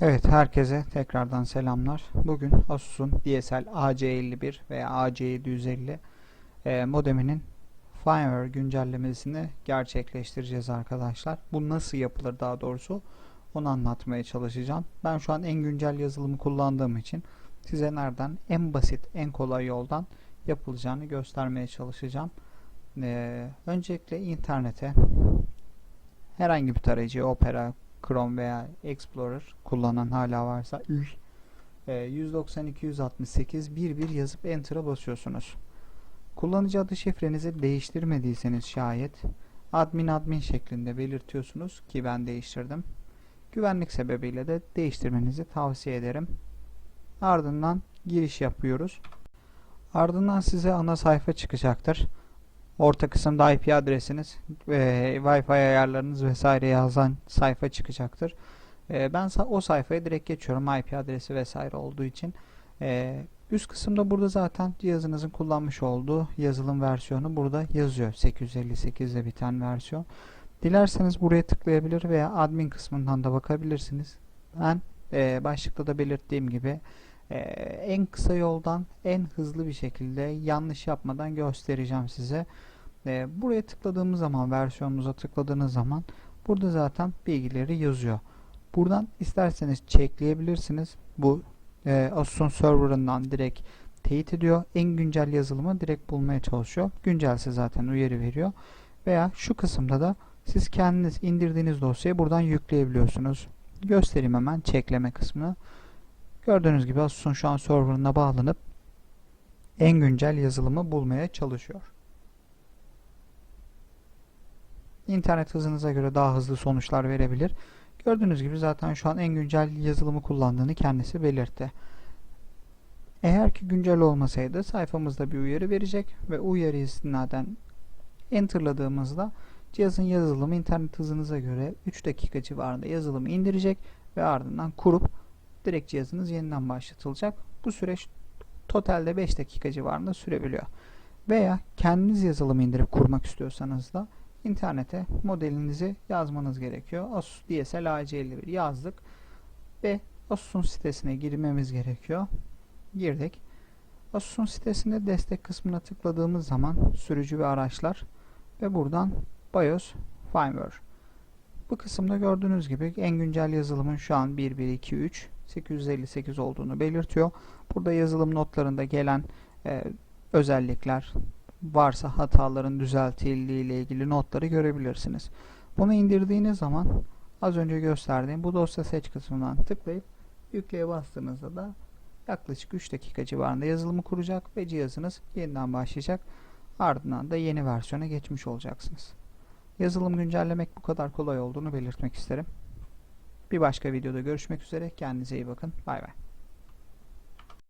Evet, herkese tekrardan selamlar. Bugün Asus'un DSL AC51 veya AC750 e, modeminin firmware güncellemesini gerçekleştireceğiz arkadaşlar. Bu nasıl yapılır daha doğrusu onu anlatmaya çalışacağım. Ben şu an en güncel yazılımı kullandığım için size nereden en basit, en kolay yoldan yapılacağını göstermeye çalışacağım. E, öncelikle internete herhangi bir tarayıcı, Opera, Chrome veya Explorer kullanan hala varsa üh, e, 192.168 11 yazıp Enter'a basıyorsunuz. Kullanıcı adı şifrenizi değiştirmediyseniz şayet admin admin şeklinde belirtiyorsunuz ki ben değiştirdim. Güvenlik sebebiyle de değiştirmenizi tavsiye ederim. Ardından giriş yapıyoruz. Ardından size ana sayfa çıkacaktır. Orta kısımda IP adresiniz ve Wi-Fi ayarlarınız vesaire yazan sayfa çıkacaktır. E, ben o sayfaya direkt geçiyorum IP adresi vesaire olduğu için. E, üst kısımda burada zaten cihazınızın kullanmış olduğu yazılım versiyonu burada yazıyor. 858 ile biten versiyon. Dilerseniz buraya tıklayabilir veya admin kısmından da bakabilirsiniz. Ben e, başlıkta da belirttiğim gibi e, en kısa yoldan en hızlı bir şekilde yanlış yapmadan göstereceğim size. E, buraya tıkladığımız zaman versiyonumuza tıkladığınız zaman burada zaten bilgileri yazıyor. Buradan isterseniz checkleyebilirsiniz. Bu e, Asus'un serverından direkt teyit ediyor. En güncel yazılımı direkt bulmaya çalışıyor. Güncelse zaten uyarı veriyor. Veya şu kısımda da siz kendiniz indirdiğiniz dosyayı buradan yükleyebiliyorsunuz. Göstereyim hemen checkleme kısmını. Gördüğünüz gibi Asus'un şu an serverına bağlanıp en güncel yazılımı bulmaya çalışıyor. İnternet hızınıza göre daha hızlı sonuçlar verebilir. Gördüğünüz gibi zaten şu an en güncel yazılımı kullandığını kendisi belirtti. Eğer ki güncel olmasaydı sayfamızda bir uyarı verecek ve uyarı istinaden enterladığımızda cihazın yazılımı internet hızınıza göre 3 dakika civarında yazılımı indirecek ve ardından kurup direkt cihazınız yeniden başlatılacak. Bu süreç totalde 5 dakika civarında sürebiliyor. Veya kendiniz yazılımı indirip kurmak istiyorsanız da internete modelinizi yazmanız gerekiyor. Asus DSL AC51 yazdık ve Asus'un sitesine girmemiz gerekiyor. Girdik. Asus'un sitesinde destek kısmına tıkladığımız zaman sürücü ve araçlar ve buradan BIOS Firmware. Bu kısımda gördüğünüz gibi en güncel yazılımın şu an 1123 858 olduğunu belirtiyor. Burada yazılım notlarında gelen e, özellikler, varsa hataların düzeltildiği ile ilgili notları görebilirsiniz. Bunu indirdiğiniz zaman az önce gösterdiğim bu dosya seç kısmından tıklayıp yükleye bastığınızda da yaklaşık 3 dakika civarında yazılımı kuracak ve cihazınız yeniden başlayacak. Ardından da yeni versiyona geçmiş olacaksınız. Yazılım güncellemek bu kadar kolay olduğunu belirtmek isterim. Bir başka videoda görüşmek üzere. Kendinize iyi bakın. Bay bay.